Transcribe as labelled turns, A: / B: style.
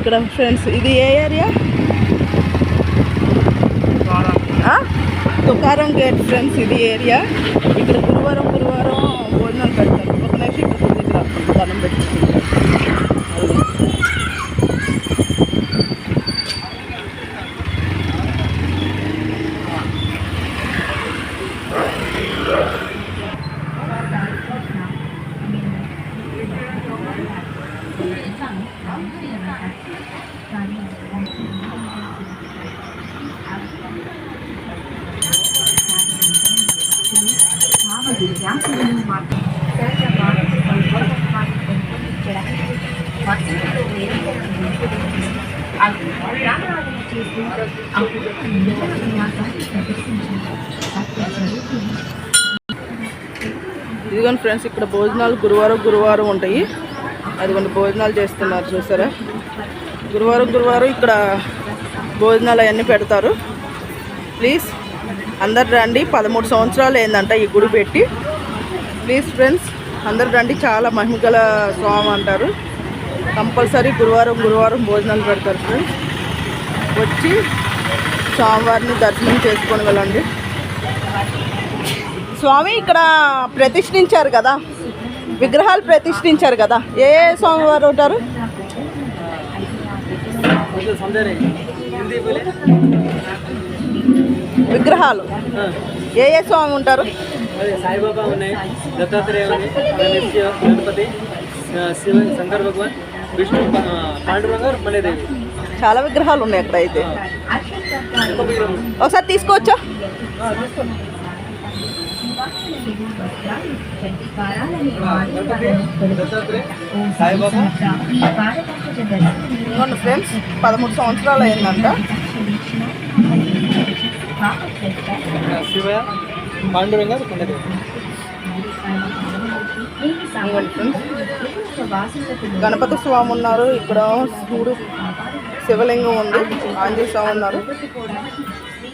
A: ఇక్కడ ఫ్రెండ్స్ ఇది ఏ ఏరియా? తుకారం గేట్ ఫ్రెండ్స్ ఇది ఏరియా ఇక్కడ గురువారం గురువారం భోజనాలు పెడతారు ఒక నిమిషం ఇక్కడ దగ్గర దండం పెట్టి ఇదిగోండి ఫ్రెండ్స్ ఇక్కడ భోజనాలు గురువారం గురువారం ఉంటాయి. అదిగోండి భోజనాలు చేస్తున్నారు చూసారా? గురువారం గురువారం ఇక్కడ భోజనాలు అవన్నీ పెడతారు. ప్లీజ్. అందరు రండి. పదమూడు సంవత్సరాలు ఏందంట ఈ గుడి పెట్టి. ప్లీజ్ ఫ్రెండ్స్ అందరు రండి. చాలా మహిమగల స్వామి అంటారు. కంపల్సరీ గురువారం గురువారం భోజనాలు పెడతారు ఫ్రెండ్స్ వచ్చి స్వామివారిని దర్శనం చేసుకొని వెళ్ళండి. స్వామి ఇక్కడ ప్రతిష్ఠించారు కదా. విగ్రహాలు ప్రతిష్ఠించారు కదా. ఏ ఏ స్వామివారు ఉంటారు? విగ్రహాలు. ఏ ఏ స్వామి ఉంటారు?
B: సాయిబాబా ఉన్నాయి దత్తాత్రేయ గణపతి శివ శంకర్ భగవాన్ విష్ణు పాండురంగ రుక్మణీదేవి.
A: చాలా విగ్రహాలు ఉన్నాయి అక్కడ అయితే. ఒకసారి తీసుకోవచ్చా ఫ్రెండ్స్ పదమూడు సంవత్సరాలు అయిందంట.
B: శివ పాండురంగ రుక్మణీదేవి
A: గణపతి స్వామి ఉన్నారు. ఇక్కడ శివుడు శివలింగం ఉంది. ఆంజనేయ స్వామి ఉన్నారు.